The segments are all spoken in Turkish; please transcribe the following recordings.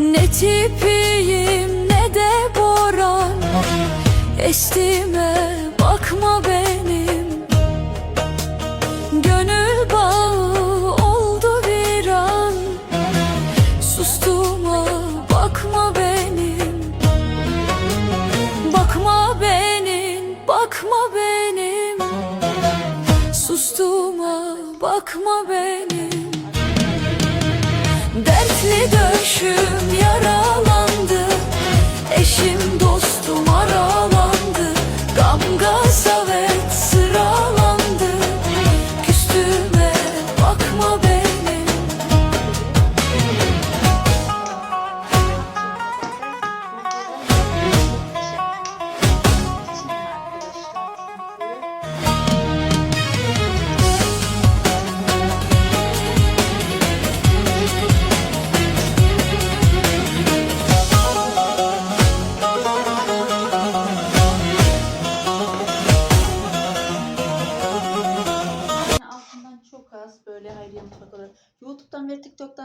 Ne tipiyim ne de boran. Estiğime bakma benim. Gönül bağı oldu viran. Sustuğuma bakma benim. Bakma benim, bakma benim. Sustuğuma bakma benim Dertli döşüm yaralandı. Eşim dostum aralandı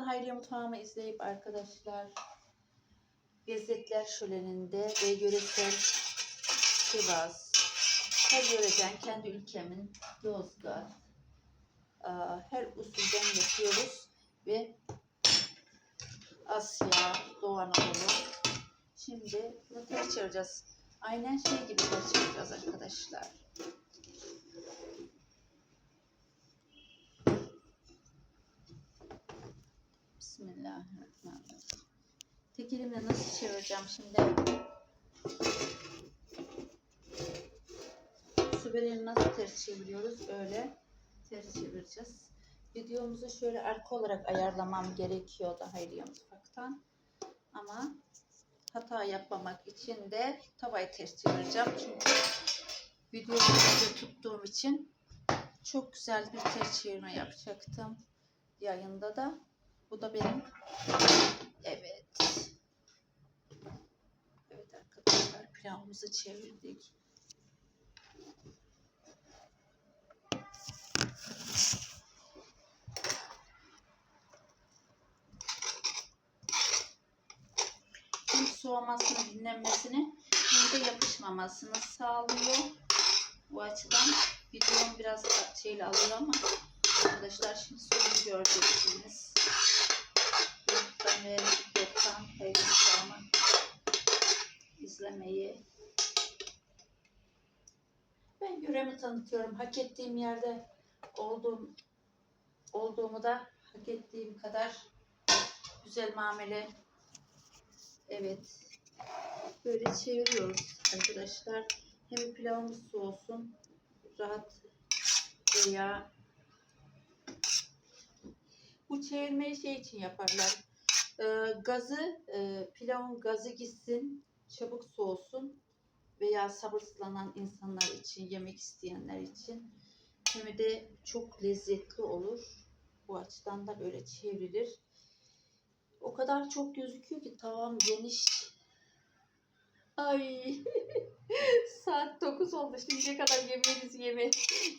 Hayriye Mutfağımı izleyip arkadaşlar lezzetler şöleninde ve yöresel Sivas, her yöreden kendi ülkemin Yozgat, aa, her usulden yapıyoruz ve Asya, Doğu Anadolu. Şimdi bunu ters. Aynen şey gibi ters arkadaşlar. Bismillahirrahmanirrahim. Tek elimle nasıl çevireceğim şimdi? Su böreğini nasıl ters çeviriyoruz? Öyle ters çevireceğiz. Videomuzu şöyle arka olarak ayarlamam gerekiyor da Hayriye Mutfak'tan. Ama hata yapmamak için de tavayı ters çevireceğim. Çünkü videoyu tuttuğum için çok güzel bir ters çevirme yapacaktım yayında da. Bu da benim. Evet. Evet arkadaşlar pilavımızı çevirdik. Hem soğumasını, dinlenmesini hem de yapışmamasını sağlıyor. Bu açıdan videom biraz şeyle alıyor ama arkadaşlar şimdi sonunu göreceksiniz. YouTube'dan ve TikTok'tan Hayırlı izlemeyi. Ben yöremi tanıtıyorum. Hak ettiğim yerde olduğum olduğumu da hak ettiğim kadar güzel muamele evet böyle çeviriyoruz arkadaşlar. Hem pilavımız soğusun rahat veya bu çevirmeyi şey için yaparlar. Ee, gazı, e, pilavın gazı gitsin, çabuk soğusun veya sabırsızlanan insanlar için, yemek isteyenler için hem de çok lezzetli olur. Bu açıdan da böyle çevrilir. O kadar çok gözüküyor ki tavam geniş. Ay saat 9 oldu. Şimdiye kadar yemeğinizi yeme,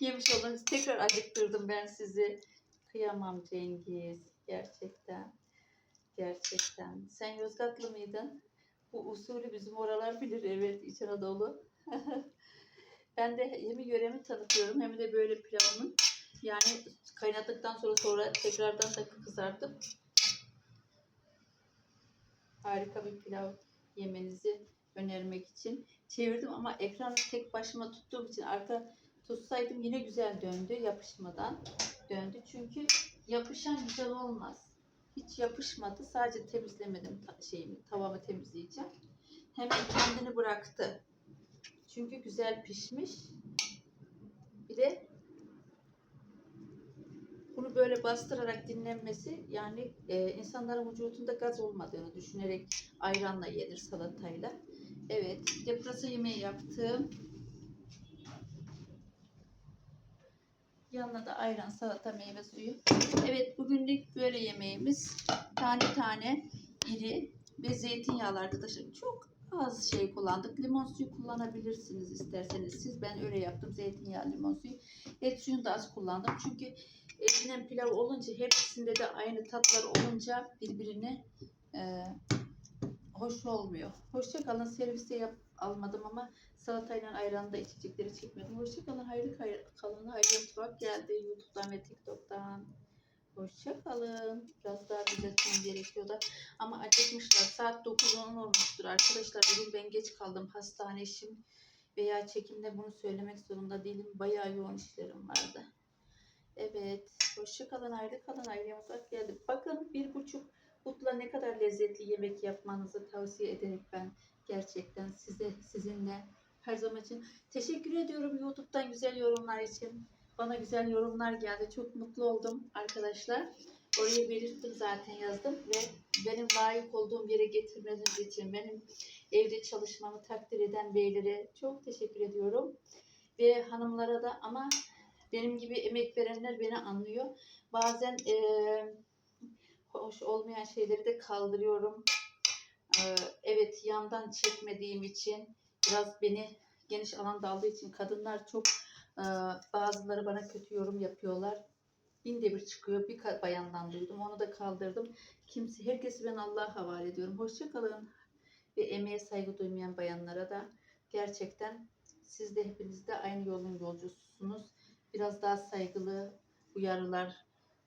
yemiş oldunuz. Tekrar acıktırdım ben sizi. Kıyamam Cengiz. Gerçekten. Gerçekten. Sen Yozgatlı mıydın? Bu usulü bizim oralar bilir. Evet İç Anadolu. ben de hem yöremi tanıtıyorum hem de böyle pilavımın yani kaynadıktan sonra sonra tekrardan da kızartıp harika bir pilav yemenizi önermek için çevirdim ama ekranı tek başıma tuttuğum için arka tutsaydım yine güzel döndü yapışmadan döndü çünkü yapışan güzel olmaz hiç yapışmadı sadece temizlemedim şeyimi tavamı temizleyeceğim hemen kendini bıraktı çünkü güzel pişmiş bir de bunu böyle bastırarak dinlenmesi yani e, insanların vücudunda gaz olmadığını düşünerek ayranla yenir salatayla. Evet, deprasa yemeği yaptım. Yanına da ayran, salata, meyve suyu. Evet, bugünlük böyle yemeğimiz. Tane tane iri ve zeytinyağlı arkadaşlar. Çok az şey kullandık. Limon suyu kullanabilirsiniz isterseniz siz. Ben öyle yaptım. Zeytinyağı, limon suyu. Et suyunu da az kullandım. Çünkü etinen pilav olunca hepsinde de aynı tatlar olunca birbirini e, hoş olmuyor. Hoşça kalın. Serviste yap, almadım ama salatayla ayranı da içecekleri çekmedim. Hoşça kalın. Hayırlı kay- kalın. Hayırlı mutfak geldi YouTube'dan ve TikTok'tan. Hoşça kalın. Biraz daha düzeltmem gerekiyor da. Ama acıkmışlar. Saat 9-10 olmuştur arkadaşlar. Bugün ben geç kaldım. Hastane işim veya çekimde bunu söylemek zorunda değilim. Bayağı yoğun işlerim vardı. Evet. Hoşça kalın. Hayırlı kalın. Hayırlı mutfak geldi. Bakın bir buçuk Butla ne kadar lezzetli yemek yapmanızı tavsiye ederek ben gerçekten size sizinle her zaman için teşekkür ediyorum YouTube'dan güzel yorumlar için. Bana güzel yorumlar geldi. Çok mutlu oldum arkadaşlar. Oraya belirttim zaten yazdım ve benim layık olduğum yere getirmeniz için benim evde çalışmamı takdir eden beylere çok teşekkür ediyorum. Ve hanımlara da ama benim gibi emek verenler beni anlıyor. Bazen eee hoş olmayan şeyleri de kaldırıyorum. Ee, evet yandan çekmediğim için biraz beni geniş alanda aldığı için kadınlar çok e, bazıları bana kötü yorum yapıyorlar. Binde bir çıkıyor. Bir bayandan duydum. Onu da kaldırdım. Kimse, herkesi ben Allah'a havale ediyorum. Hoşça kalın. Ve emeğe saygı duymayan bayanlara da gerçekten siz de hepiniz de aynı yolun yolcususunuz. Biraz daha saygılı uyarılar,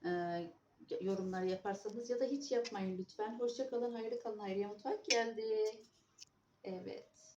e, yorumlar yaparsanız ya da hiç yapmayın lütfen. Hoşça kalın, hayırlı kalın. Hayriye Mutfak geldi. Evet.